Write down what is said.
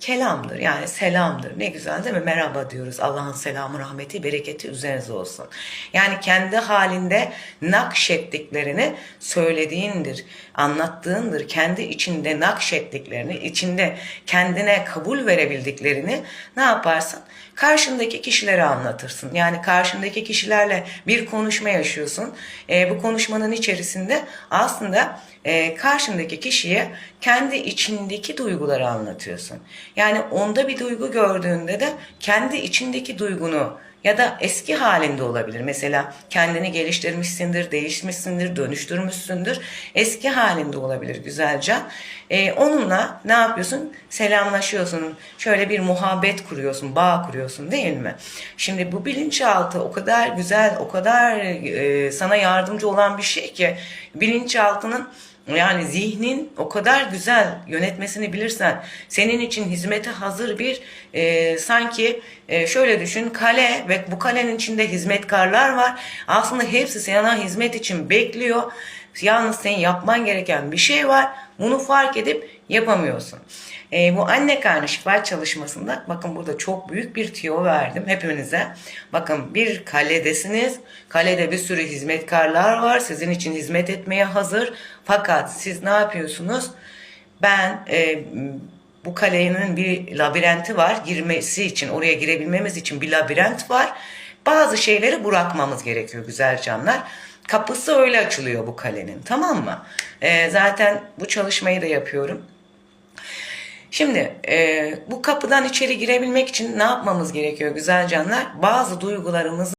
Kelamdır yani selamdır. Ne güzel değil mi? Merhaba diyoruz. Allah'ın selamı, rahmeti, bereketi üzerinize olsun. Yani kendi halinde nakşettiklerini söylediğindir, anlattığındır. Kendi içinde nakşettiklerini, içinde kendine kabul verebildiklerini ne yaparsın? Karşındaki kişilere anlatırsın. Yani karşındaki kişilerle bir konuşma yaşıyorsun. Ee, bu konuşmanın içerisinde aslında e, karşındaki kişiye kendi içindeki duyguları anlatıyorsun. Yani onda bir duygu gördüğünde de kendi içindeki duygunu ya da eski halinde olabilir. Mesela kendini geliştirmişsindir, değişmişsindir, dönüştürmüşsündür. Eski halinde olabilir güzelce. Ee, onunla ne yapıyorsun? Selamlaşıyorsun. Şöyle bir muhabbet kuruyorsun, bağ kuruyorsun değil mi? Şimdi bu bilinçaltı o kadar güzel, o kadar e, sana yardımcı olan bir şey ki bilinçaltının yani zihnin o kadar güzel yönetmesini bilirsen senin için hizmete hazır bir e, sanki e, şöyle düşün kale ve bu kalenin içinde hizmetkarlar var. Aslında hepsi sana hizmet için bekliyor. Yalnız senin yapman gereken bir şey var. Bunu fark edip yapamıyorsun. E, bu anne karnı şifa çalışmasında bakın burada çok büyük bir tüyo verdim hepinize. Bakın bir kaledesiniz. Kalede bir sürü hizmetkarlar var. Sizin için hizmet etmeye hazır. Fakat siz ne yapıyorsunuz? Ben e, bu kalenin bir labirenti var. Girmesi için, oraya girebilmemiz için bir labirent var. Bazı şeyleri bırakmamız gerekiyor güzel canlar. Kapısı öyle açılıyor bu kalenin tamam mı? E, zaten bu çalışmayı da yapıyorum. Şimdi e, bu kapıdan içeri girebilmek için ne yapmamız gerekiyor güzel canlar? Bazı duygularımızı